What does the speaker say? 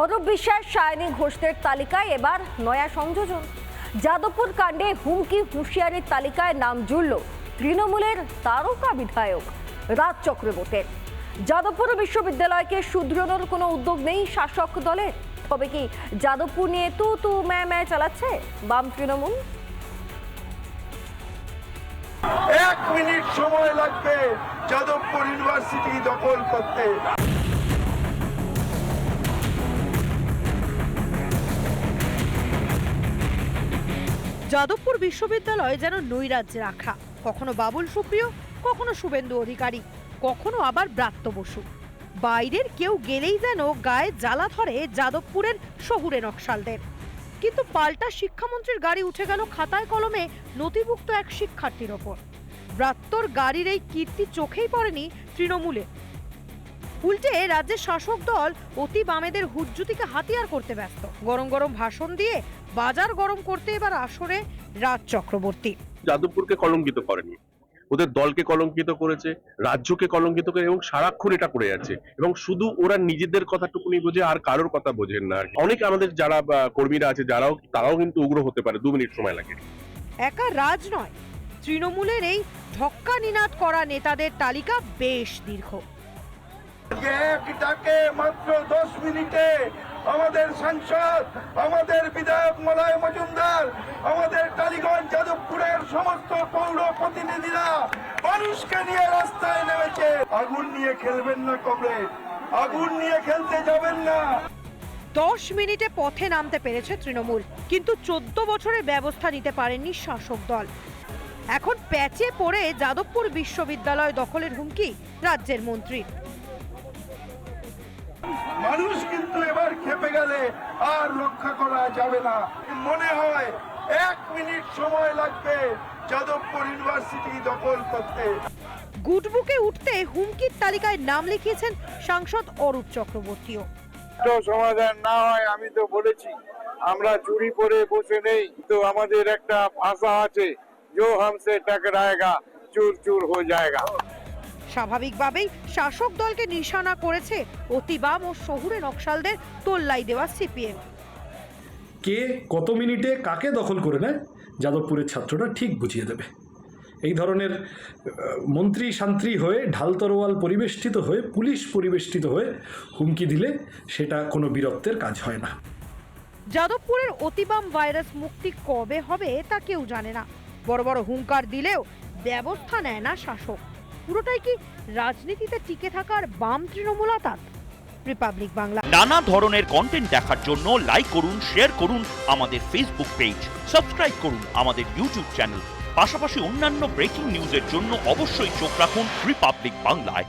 অরূপ বিশ্বাস সায়নী ঘোষদের তালিকায় এবার নয়া সংযোজন। যাদবপুর কাণ্ডে হুমকি হুঁশিয়ারির তালিকায় নাম জুড়ল তৃণমূলের তারকা বিধায়ক রাজ চক্রবর্তীর যাদবপুর বিশ্ববিদ্যালয়কে শুধরানোর কোনো উদ্যোগ নেই শাসক দলের। তবে কি যাদবপুর নিয়ে তু তু ম্যা ম্যা চালাচ্ছে বাম তৃণমূল? এক মিনিট সময় লাগবে যাদবপুর ইউনিভার্সিটি দখল করতে। যাদবপুর বিশ্ববিদ্যালয় যেন নৈরাজ্যে রাখা। কখনো বাবুল সুপ্রিয়, কখনো শুভেন্দু অধিকারী, কখনো আবার ব্রাত্য বসু। বাইরের কেউ গেলেই যেন গায়ে জ্বালা ধরে যাদবপুরের শহুরে নকশালদের। কিন্তু পাল্টা শিক্ষামন্ত্রীর গাড়ি উঠে গেল খাতায় কলমে নথিভুক্ত এক শিক্ষার্থীর ওপর। ব্রাত্যর গাড়ির এই কীর্তি চোখেই পড়েনি তৃণমূলে উল্টে রাজ্যের শাসক দল অতি বামেদের হুজ্জুতিকে হাতিয়ার করতে ব্যস্ত। গরম গরম ভাষণ দিয়ে বাজার গরম করতে এবার আসরে রাজ চক্রবর্তী। যাদবপুরকে কলঙ্কিত করেনি। ওদের দলকে কলঙ্কিত করেছে রাজ্যকে কলঙ্কিত করে এবং সারাক্ষণ এটা করে যাচ্ছে এবং শুধু ওরা নিজেদের কথাটুকুনি বোঝে আর কারোর কথা বোঝেন না অনেক আমাদের যারা কর্মীরা আছে যারাও তারাও কিন্তু উগ্র হতে পারে দু মিনিট সময় লাগে। একা রাজ নয় তৃণমূলের এই ঢক্কা নিনাদ করা নেতাদের তালিকা বেশ দীর্ঘ। মাত্র দশ মিনিটে আমাদের সাংসদ, আমাদের বিধায়ক মজুমদার, আমাদের যাদবপুরের প্রতিনিধিরা নিয়ে রাস্তায় আগুন নিয়ে খেলবেন না আগুন নিয়ে খেলতে যাবেন না। দশ মিনিটে পথে নামতে পেরেছে তৃণমূল, কিন্তু চোদ্দ বছরের ব্যবস্থা নিতে পারেননি শাসক দল। এখন প্যাচে পড়ে যাদবপুর বিশ্ববিদ্যালয় দখলের হুমকি, রাজ্যের মন্ত্রীর। গেলে আর রক্ষা করা যাবে না মনে হয় এক মিনিট সময় লাগবে যাদবপুর ইউনিভার্সিটি দখল করতে গুডবুকে উঠতে হুমকির তালিকায় নাম লিখিয়েছেন সাংসদ অরূপ চক্রবর্তীও তো সমাধান না হয় আমি তো বলেছি আমরা চুরি পরে বসে নেই তো আমাদের একটা ভাষা আছে जो हमसे टकराएगा চুর চুর হয়ে যায়গা স্বাভাবিকভাবেই শাসক দলকে নিশানা করেছে অতিবাম ও শহুরে নকশালদের তোল্লাই দেওয়া সিপিএম। কে কত মিনিটে কাকে দখল করে নেয় যাদবপুরের ছাত্ররা ঠিক বুঝিয়ে দেবে। এই ধরনের মন্ত্রী শান্ত্রী হয়ে ঢাল তরোয়াল পরিবেষ্টিত হয়ে পুলিশ পরিবেষ্টিত হয়ে হুমকি দিলে সেটা কোনো বীরত্বের কাজ হয় না। যাদবপুরের অতিবাম ভাইরাস মুক্তি কবে হবে তা কেউ জানে না। বড় বড় হুঙ্কার দিলেও ব্যবস্থা নেয় না শাসক। পুরোটাই কি রাজনীতিতে টিকে থাকার বাম তৃণমূলাতাত রিপাবলিক বাংলা নানা ধরনের কন্টেন্ট দেখার জন্য লাইক করুন শেয়ার করুন আমাদের ফেসবুক পেজ সাবস্ক্রাইব করুন আমাদের ইউটিউব চ্যানেল পাশাপাশি অন্যান্য ব্রেকিং নিউজের জন্য অবশ্যই চোখ রাখুন রিপাবলিক বাংলায়